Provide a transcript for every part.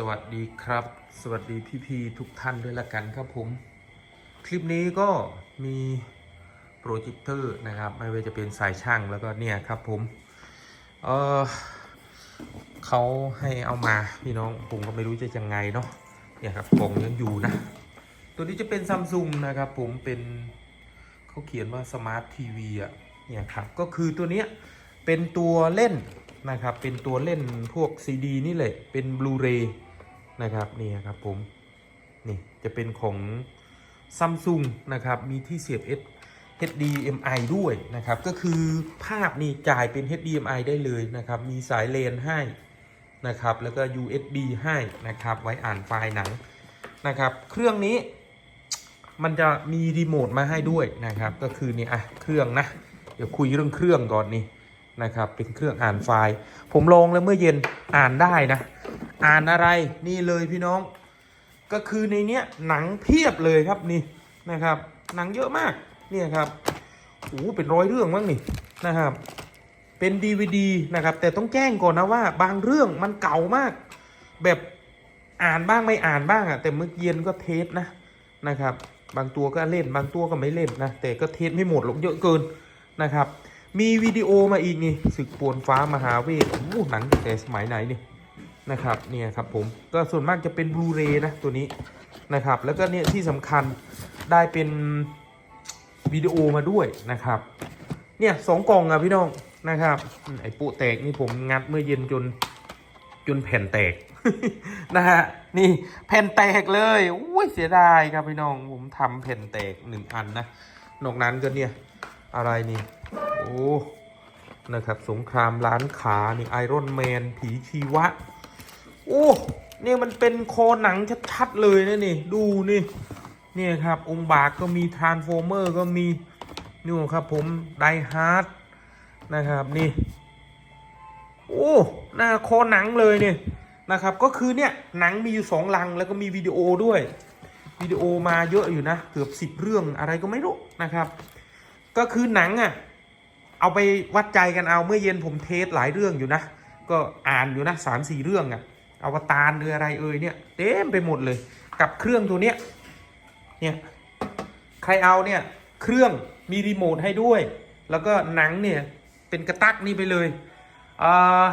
สวัสดีครับ สวัสดีพี่ๆทุกท่านด้วยละกันครับผม คลิปนี้ก็มีโปรเจคเตอร์นะครับ ไม่ว่าจะเป็นสายช่างแล้วก็เนี่ยครับผม เออเขาให้เอามาพี่น้องผมก็ไม่รู้จะยังไงเนาะเนี่ยครับกล่องยังอยู่นะ ตัวนี้จะเป็นซัมซุงนะครับผมเป็นเขาเขียนว่าสมาร์ททีวีอะเนี่ยครับก็คือตัวเนี้ยเป็นตัวเล่นนะครับ เป็นตัวเล่นพวกซีดีนี่แหละ เป็นบลูเรย์ นะครับนี่ครับผมนี่จะเป็นของซัมซุงนะครับมีที่เสียบ S HDMI ด้วยนะครับก็คือภาพนี่จ่ายเป็น HDMI ได้เลยนะครับมีสายเลนให้นะครับแล้วก็ USB ให้นะครับไว้อ่านไฟล์หนังนะครับเครื่องนี้มันจะมีรีโมทมาให้ด้วยนะครับก็คือนี่อะเครื่องนะเดี๋ยวคุยเรื่องเครื่องก่อนนี่นะครับเป็นเครื่องอ่านไฟล์ ผมลองแล้วเมื่อเย็นอ่านได้นะ อ่านอะไรนี่เลยพี่น้อง ก็คือในเนี้ยหนังเพียบเลยครับนี่นะครับ หนังเยอะมากเนี่ยครับโอ้เป็นร้อยเรื่องมั้งนี่นะครับ เป็น DVD นะครับ แต่ต้องแจ้งก่อนนะว่า บางเรื่องมันเก่ามาก แบบอ่านบ้างไม่อ่านบ้างอะ่ะแต่เมื่อเย็นก็เทสนะนะครับ บางตัวก็เล่นบางตัวก็ไม่เล่นนะแต่ก็เทสไม่หมดหรอกเยอะเกินนะครับ มีวิดีโอมาอีกนี่ศึกปวนฟ้ามหาเวทโอ้หหนังแต่สมัยไหนนี่ นะครับเนี่ยครับผมก็ส่วนมากจะเป็นบลูเรย์นะตัวนี้นะครับแล้วก็เนี่ยที่สำคัญได้เป็นวิดีโอมาด้วยนะครับเนี่ยสองกล่องอะพี่น้องนะครับไอ้ปุแตกนี่ผมงัดเมื่อเย็นจนจนแผ่นแตกนะฮะนี่แผ่นแตกเลยอุ้ยเสียดายครับพี่น้องผมทำแผ่นแตกหนึ่งอันนะนอกนั้นก็เนี่ยอะไรนี่โอ้นะครับสงครามล้านขานี่ไอรอนแมนผีชีวะ โอ้เนี่ยมันเป็นโคหนังชัดๆเลยนะนี่ ดูนี่เนี่ยครับ องค์บากก็มีทรานส์ฟอร์เมอร์ก็มีนี่ครับผมไดฮาร์ดนะครับนี่โอ้หน้าคอหนังเลยเนี่ยนะครับ ก็คือเนี่ยหนังมีอยู่สองลังแล้วก็มีวิดีโอด้วยวิดีโอมาเยอะอยู่นะ เกือบสิบเรื่องอะไรก็ไม่รู้นะครับ ก็คือหนังอะเอาไปวัดใจกันเอาเมื่อเย็นผมเทสหลายเรื่องอยู่นะ ก็อ่านอยู่นะสามสี่เรื่องอะ อวตารหรืออะไรเอ่ยเนี่ยเต็มไปหมดเลย กับเครื่องตัวเนี้ยเนี่ยใครเอาเนี่ยเครื่องมีรีโมทให้ด้วย แล้วก็หนังเนี่ยเป็นกระตักนี่ไปเลยอ่า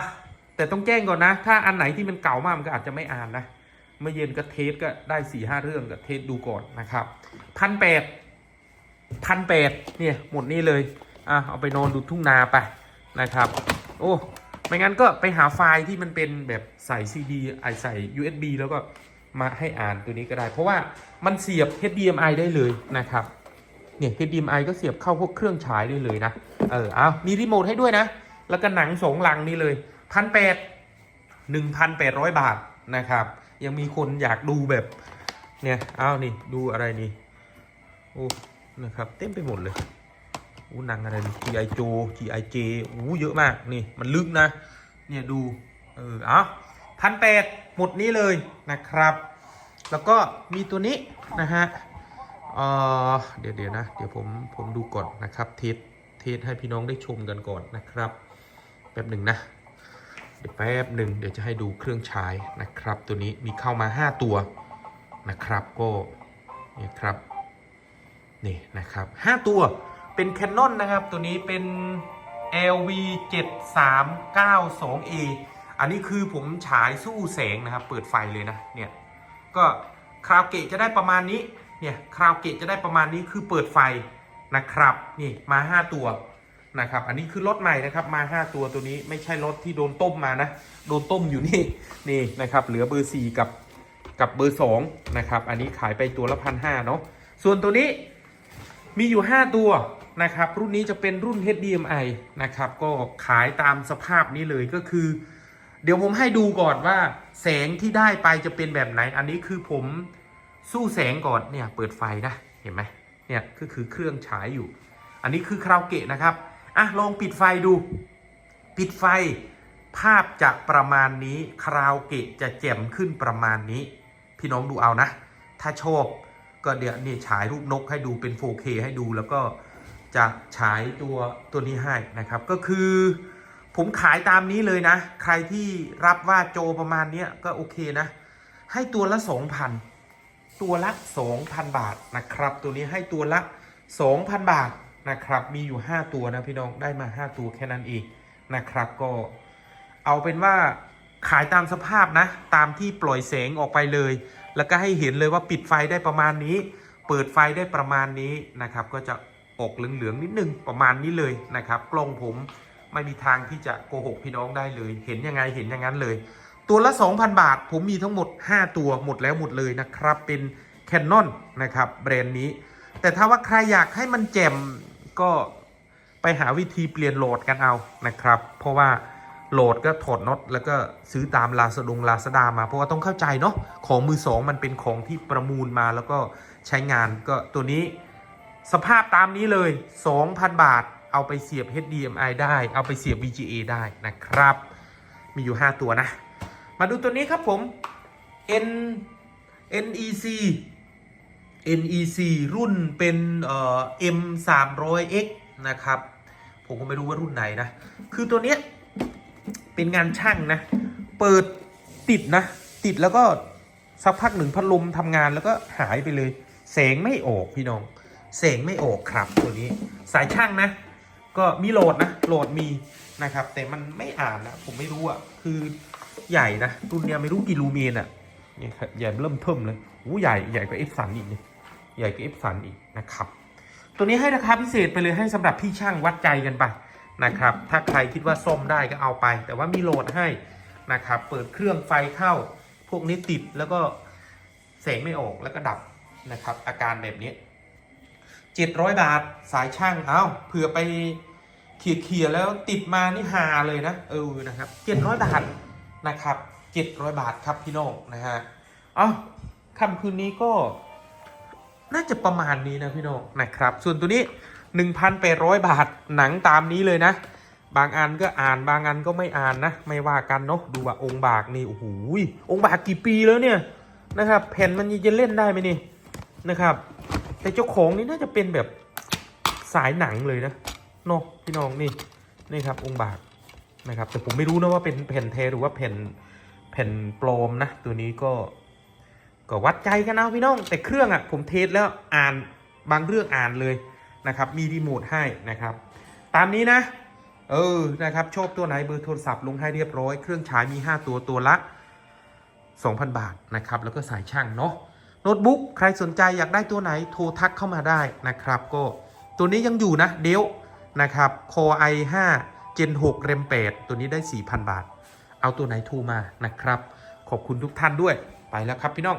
แต่ต้องแจ้งก่อนนะ ถ้าอันไหนที่มันเก่ามากมันก็อาจจะไม่อ่านนะเมื่อเย็นก็เทสก็ได้สี่ห้าเรื่องก็เทสดูก่อนนะครับพันแปดพันแปดเนี่ยหมดนี่เลยอะเอาไปนอนดูทุ่งนาไปนะครับ โอ้ ไม่งั้นก็ไปหาไฟล์ที่มันเป็นแบบใส่ซีดีไอใส่ USB แล้วก็มาให้อ่านตัวนี้ก็ได้ เพราะว่ามันเสียบ HDMI ได้เลยนะครับ เนี่ย HDMI ก็เสียบเข้าพวกเครื่องฉายได้เลยนะ เออเอามีรีโมทให้ด้วยนะ แล้วก็หนังสองลังนี่เลยพันแปดหนึ่งพันแปดร้อยบาทนะครับ ยังมีคนอยากดูแบบ เนี่ย เอานี่ ดูอะไรนี่ โอ้ นะครับ เต็มไปหมดเลย อู้หนังอะไร G.I. Joe G.I. J อู้เยอะมากนี่มันลึกนะ เนี่ยดู เออเอาพันแปดหมดนี้เลยนะครับ แล้วก็มีตัวนี้นะฮะเออเดี๋ยวเดี๋ยวนะ เดี๋ยวผมผมดูก่อนนะครับ เทสเทสให้พี่น้องได้ชมกันก่อนนะครับ แป๊บหนึ่งนะ เดี๋ยวแป๊บหนึ่งเดี๋ยวจะให้ดูเครื่องฉายนะครับ ตัวนี้มีเข้ามา 5 ตัวนะครับก็นี่ครับนี่นะครับ 5 ตัว เป็น Canon นะครับ ตัวนี้เป็น LV 7392A อันนี้คือผมฉายสู้แสงนะครับ เปิดไฟเลยนะ เนี่ย ก็คราวเกะจะได้ประมาณนี้ เนี่ยคราวเกะจะได้ประมาณนี้คือเปิดไฟนะครับ นี่มา 5 ตัวนะครับ อันนี้คือรถใหม่นะครับ มา 5 ตัวตัวนี้ไม่ใช่รถที่โดนต้มมานะ โดนต้มอยู่นี่ นี่นะครับ เหลือเบอร์ 4 กับกับเบอร์ 2 นะครับ อันนี้ขายไปตัวละพันห้าเนาะ ส่วนตัวนี้มีอยู่ 5 ตัว นะครับ รุ่นนี้จะเป็นรุ่น HDMI นะครับ ก็ขายตามสภาพนี้เลยก็คือ เดี๋ยวผมให้ดูก่อนว่า แสงที่ได้ไปจะเป็นแบบไหน อันนี้คือผมสู้แสงก่อนเนี่ยเปิดไฟนะเห็นไหมเนี่ยก็คือเครื่องฉายอยู่ อันนี้คือคราวเกะนะครับอะลองปิดไฟดู ปิดไฟภาพจะประมาณนี้คราวเกะจะแจ่มขึ้นประมาณนี้ พี่น้องดูเอานะ ถ้าชอบก็เดี๋ยวนี่ฉายรูปนกให้ดูเป็น 4K ให้ดูแล้วก็ จะฉายตัวตัวนี้ให้นะครับ ก็คือผมขายตามนี้เลยนะ ใครที่รับว่าโจประมาณนี้ก็โอเคนะ ให้ตัวละ 2,000 ตัวละ 2,000 บาทนะครับ ตัวนี้ให้ตัวละ 2,000 บาทนะครับ มีอยู่ 5 ตัวนะพี่น้องได้มา 5 ตัวแค่นั้นเองนะครับ ก็เอาเป็นว่าขายตามสภาพนะ ตามที่ปล่อยแสงออกไปเลย แล้วก็ให้เห็นเลยว่าปิดไฟได้ประมาณนี้ เปิดไฟได้ประมาณนี้นะครับ ก็จะ ออกเหลืองๆนิดนึงประมาณนี้เลยนะครับ กล้องผมไม่มีทางที่จะโกหกพี่น้องได้เลย เห็นยังไงเห็นอย่างนั้นเลย ตัวละ 2,000 บาท ผมมีทั้งหมด 5 ตัวหมดแล้วหมดเลยนะครับ เป็น Canon นะครับแบรนด์นี้ แต่ถ้าว่าใครอยากให้มันแจ่มก็ไปหาวิธีเปลี่ยนโหลดกันเอานะครับ เพราะว่าโหลดก็ถอดน็อตแล้วก็ซื้อตามลาสดงลาสดามาเพราะว่าต้องเข้าใจเนาะของมือสองมันเป็นของที่ประมูลมาแล้วก็ใช้งานก็ตัวนี้ สภาพตามนี้เลย 2,000 บาท เอาไปเสียบ HDMI ได้ เอาไปเสียบ VGA ได้นะครับ มีอยู่ 5 ตัวนะ มาดูตัวนี้ครับผม N NEC NEC รุ่นเป็นเอ่อ M 3 0 0 X นะครับ ผมก็ไม่รู้ว่ารุ่นไหนนะ คือตัวเนี้ยเป็นงานช่างนะ เปิดติดนะ ติดแล้วก็สักพักหนึ่งพัดลมทำงานแล้วก็หายไปเลย แสงไม่ออกพี่น้อง แสงไม่ออกครับตัวนี้สายช่างนะ ก็มีโหลดนะโหลดมีนะครับ แต่มันไม่อ่านนะผมไม่รู้อะคือใหญ่นะรุ่นเนี้ยไม่รู้กี่ลูเมนอะนี่ครับใหญ่เริ่มเทิมเลยอู้ใหญ่ใหญ่กว่า F สันอีกนี่ใหญ่กว่า F สันอีกนะครับ ตัวนี้ให้ราคาพิเศษไปเลยให้สำหรับพี่ช่างวัดใจกันไปนะครับ ถ้าใครคิดว่าส้มได้ก็เอาไป แต่ว่ามีโหลดให้นะครับ เปิดเครื่องไฟเข้า พวกนี้ติดแล้วก็แสงไม่ออกแล้วก็ดับนะครับ อาการแบบนี้ 700บาทสายช่างเอาเผื่อไปเขี่ยๆแล้วติดมานี่ฮาเลยนะเออนะครับ700บาทนะครับ700บาทครับพี่น้องนะฮะเอาค่ำคืนนี้ก็น่าจะประมาณนี้นะพี่น้องนะครับ ส่วนตัวนี้1,800บาทหนังตามนี้เลยนะ บางอันก็อ่านบางอันก็ไม่อ่านนะ ไม่ว่ากันเนาะดูว่าองค์บากนี่โอ้โหองค์บากกี่ปีแล้วเนี่ยนะครับ แผ่นมันจะเล่นได้ไหมนี่นะครับ แต่เจ้าของนี่น่าจะเป็นแบบสายหนังเลยนะเนาะพี่น้องนี่นี่ครับองค์บากนะครับ แต่ผมไม่รู้นะว่าเป็นแผ่นแท้หรือว่าแผ่นแผ่นปลอมนะ ตัวนี้ก็ก็วัดใจกันเอาพี่น้อง แต่เครื่องอะ่ะผมเทสแล้วอ่านบางเรื่องอ่านเลยนะครับ มีรีโมทให้นะครับ ตามนี้นะ เออนะครับชอบตัวไหนเบอร์โทรศัพท์ลงให้เรียบร้อย เครื่องฉายมี 5 ตัวตัวละ 2,000 บาทนะครับ แล้วก็สายช่างเนาะ โน้ตบุ๊กใครสนใจอยากได้ตัวไหนโทรทักเข้ามาได้นะครับ ก็ตัวนี้ยังอยู่นะเดลนะครับ Core i5 Gen 6 RAM 8ตัวนี้ได้ 4,000 บาท เอาตัวไหนโทรมานะครับ ขอบคุณทุกท่านด้วยไปแล้วครับพี่น้อง